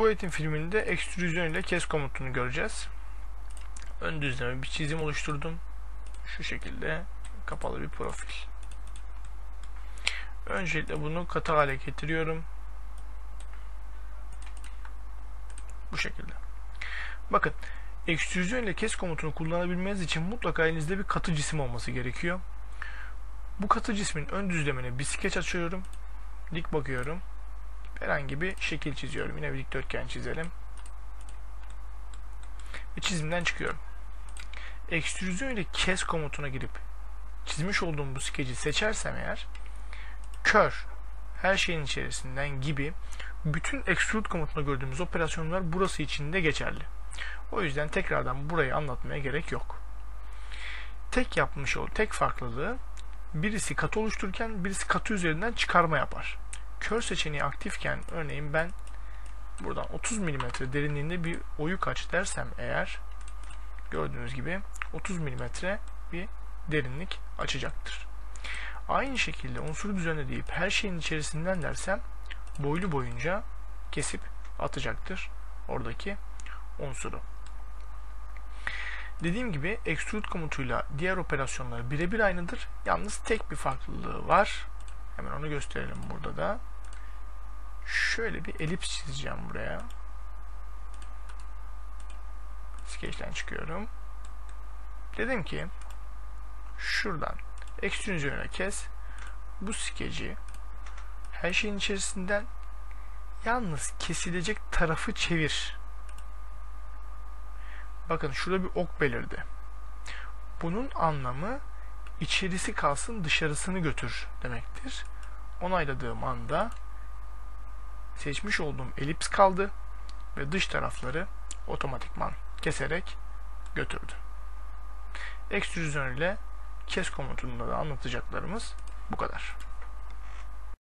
Bu eğitim filminde ekstrüzyon ile kes komutunu göreceğiz. Ön düzleme bir çizim oluşturdum. Şu şekilde kapalı bir profil. Öncelikle bunu katı hale getiriyorum. Bu şekilde. Bakın ekstrüzyon ile kes komutunu kullanabilmeniz için mutlaka elinizde bir katı cisim olması gerekiyor. Bu katı cismin ön düzlemine bir skeç açıyorum. Dik bakıyorum. Herhangi bir şekil çiziyorum. Yine bir dikdörtgen çizelim. Ve çizimden çıkıyorum. Ekstrüzyon ile kes komutuna girip çizmiş olduğum bu skeci seçersem eğer kör her şeyin içerisinden gibi bütün extrude komutunda gördüğümüz operasyonlar burası için de geçerli. O yüzden tekrardan burayı anlatmaya gerek yok. Tek yapmış ol, tek farklılığı birisi katı oluştururken birisi katı üzerinden çıkarma yapar. Kör seçeneği aktifken örneğin ben buradan 30 mm derinliğinde bir oyuk aç dersem eğer gördüğünüz gibi 30 mm bir derinlik açacaktır. Aynı şekilde unsur düzenle deyip her şeyin içerisinden dersem boylu boyunca kesip atacaktır oradaki unsuru. Dediğim gibi extrude komutuyla diğer operasyonlar birebir aynıdır. Yalnız tek bir farklılığı var. Hemen onu gösterelim burada da. Şöyle bir elips çizeceğim buraya. Sketch'ten çıkıyorum. Dedim ki şuradan ekstrüzyona kes. Bu skeci her şeyin içerisinden yalnız kesilecek tarafı çevir. Bakın şurada bir ok belirdi. Bunun anlamı içerisi kalsın dışarısını götür demektir. Onayladığım anda seçmiş olduğum elips kaldı ve dış tarafları otomatikman keserek götürdü. Ekstrüzyon ile kes komutunda da anlatacaklarımız bu kadar.